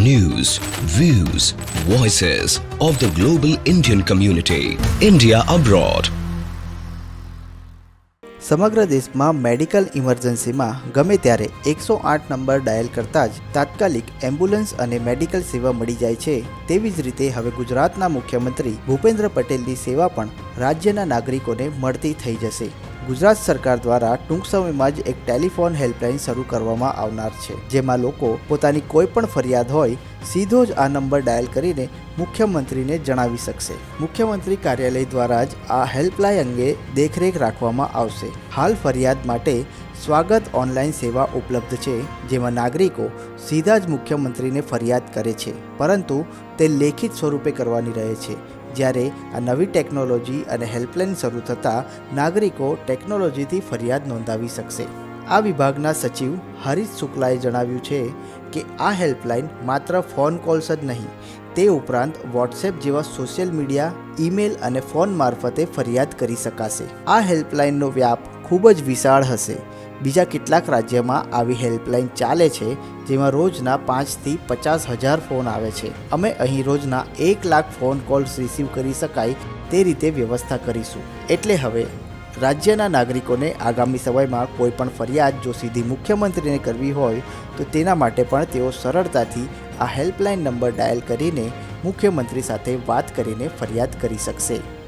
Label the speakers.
Speaker 1: News, views, voices of the global Indian community. India abroad.
Speaker 2: સમગ્ર દેશમાં medical ઇમરજન્સીમાં ગમે ત્યારે એકસો આઠ નંબર ડાયલ કરતાં જ તાત્કાલિક એમ્બ્યુલન્સ અને મેડિકલ સેવા મળી જાય છે તેવી જ રીતે હવે ગુજરાતના મુખ્યમંત્રી ભૂપેન્દ્ર પટેલની સેવા પણ રાજ્યના નાગરિકોને મળતી થઈ જશે ગુજરાત સરકાર દ્વારા ટૂંક સમયમાં જ એક ટેલિફોન હેલ્પલાઇન શરૂ કરવામાં આવનાર છે, જેમાં લોકો પોતાની કોઈ પણ ફરિયાદ હોય, સીધો જ આ નંબર ડાયલ કરીને મુખ્યમંત્રીને જણાવી શકશે. મુખ્યમંત્રી કાર્યાલય દ્વારા જ આ હેલ્પલાઇન અંગે દેખરેખ રાખવામાં આવશે. હાલ ફરિયાદ માટે સ્વાગત ઓનલાઈન સેવા ઉપલબ્ધ છે, જેમાં નાગરિકો સીધા જ મુખ્યમંત્રીને ફરિયાદ કરે છે, પરંતુ તે લેખિત સ્વરૂપે કરવાની રહે છે. જ્યારે આ નવી ટેકનોલોજી અને હેલ્પલાઇન શરૂ થતાં નાગરિકો ટેકનોલોજીથી ફરિયાદ નોંધાવી શકશે. આ વિભાગના સચિવ હરીશ શુક્લાએ જણાવ્યું છે કે આ હેલ્પલાઇન માત્ર ફોન કોલ્સ જ નહીં, તે ઉપરાંત વોટ્સએપ જેવા સોશિયલ મીડિયા, ઈમેલ અને ફોન મારફતે ફરિયાદ કરી શકાશે. આ હેલ્પલાઇનનો વ્યાપ ખૂબ જ વિશાળ હશે. બીજા કેટલાક રાજ્યમાં આવી હેલ્પલાઇન ચાલે છે, જેમાં રોજના પાંચથી પચાસ હજાર ફોન આવે છે. અમે અહીં રોજના એક લાખ ફોન કોલ્સ રિસીવ કરી શકાય તે રીતે વ્યવસ્થા કરીશું. એટલે હવે રાજ્યના નાગરિકોને આગામી સમયમાં કોઈ પણ ફરિયાદ જો સીધી મુખ્યમંત્રીને કરવી હોય તો તેના માટે પણ તેઓ સરળતાથી આ હેલ્પલાઇન નંબર ડાયલ કરીને મુખ્યમંત્રી સાથે વાત કરીને ફરિયાદ કરી શકશે.